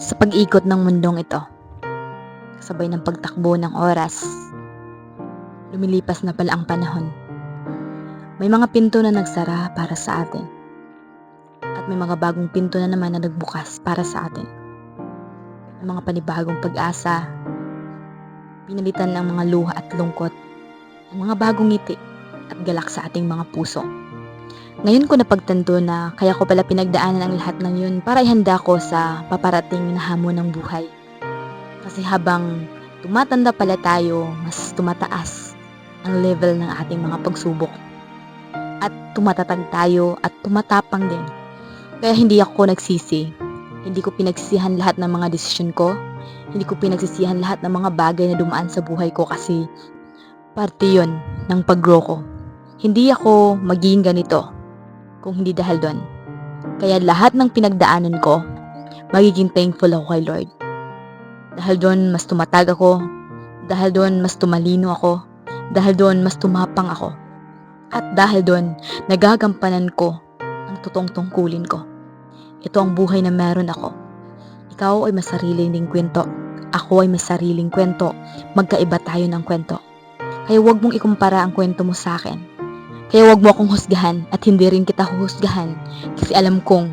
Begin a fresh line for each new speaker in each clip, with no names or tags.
Sa pag-ikot ng mundong ito, kasabay ng pagtakbo ng oras, lumilipas na pala ang panahon. May mga pinto na nagsara para sa atin. At may mga bagong pinto na naman na nagbukas para sa atin. May mga panibagong pag-asa, pinalitan ng mga luha at lungkot, ng mga bagong ngiti at galak sa ating mga puso. Ngayon ko napagtanto na kaya ko pala pinagdaanan ang lahat ng yun para ihanda ko sa paparating na hamon ng buhay. Kasi habang tumatanda pala tayo, mas tumataas ang level ng ating mga pagsubok. At tumatatag tayo at tumatapang din. Kaya hindi ako nagsisi. Hindi ko pinagsisihan lahat ng mga desisyon ko. Hindi ko pinagsisihan lahat ng mga bagay na dumaan sa buhay ko kasi parte yon ng pag-grow ko. Hindi ako magiging ganito kung hindi dahil doon. Kaya lahat ng pinagdaanan ko, magiging thankful ako kay Lord. Dahil doon mas tumatag ako, dahil doon mas tumalino ako, dahil doon mas tumapang ako. At dahil doon, nagagampanan ko ang totoong tungkulin ko. Ito ang buhay na meron ako. Ikaw ay may sariling ding kwento. Ako ay may sariling kwento. Magkaiba tayo ng kwento. Kaya huwag mong ikumpara ang kwento mo sa akin. Kaya wag mo akong husgahan at hindi rin kita huhusgahan kasi alam kong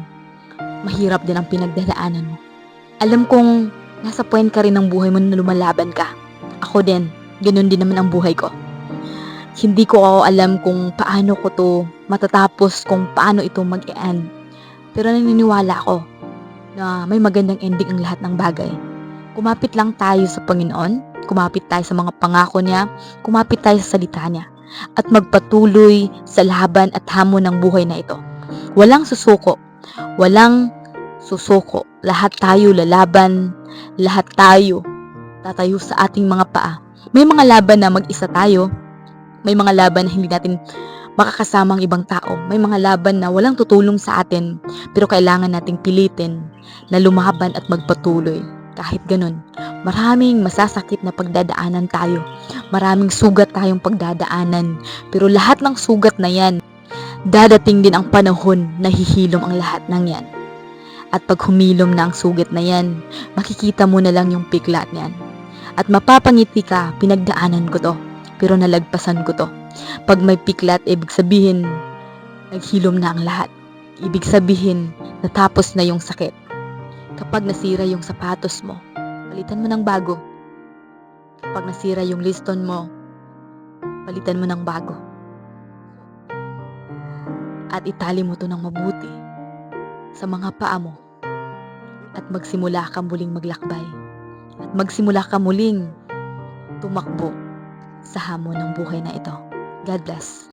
mahirap din ang pinagdadaanan mo. Alam kong nasa point ka rin ng buhay mo na lumalaban ka. Ako din, ganun din naman ang buhay ko. Hindi ko ako alam kung paano ko to matatapos, kung paano ito mag-end. Pero naniniwala ako na may magandang ending ang lahat ng bagay. Kumapit lang tayo sa Panginoon, kumapit tayo sa mga pangako niya, kumapit tayo sa salita niya at magpatuloy sa laban at hamon ng buhay na ito. Walang susuko, walang susuko. Lahat tayo lalaban, lahat tayo tatayo sa ating mga paa. May mga laban na mag-isa tayo, may mga laban na hindi natin makakasama ang ibang tao. May mga laban na walang tutulong sa atin, pero kailangan nating pilitin na lumaban at magpatuloy. Kahit ganun, maraming masasakit na pagdadaanan tayo. Maraming sugat tayong pagdadaanan. Pero lahat ng sugat na yan, dadating din ang panahon na hihilom ang lahat ng yan. At pag humilom na ang sugat na yan, makikita mo na lang yung piklat niyan. At mapapangiti ka, pinagdaanan ko to. Pero nalagpasan ko to. Pag may piklat, ibig sabihin, naghilom na ang lahat. Ibig sabihin, natapos na yung sakit. Kapag nasira yung sapatos mo, palitan mo ng bago. Kapag nasira yung liston mo, palitan mo ng bago. At itali mo to ng mabuti sa mga paa mo. At magsimula ka muling maglakbay. At magsimula ka muling tumakbo sa hamon ng buhay na ito. God bless.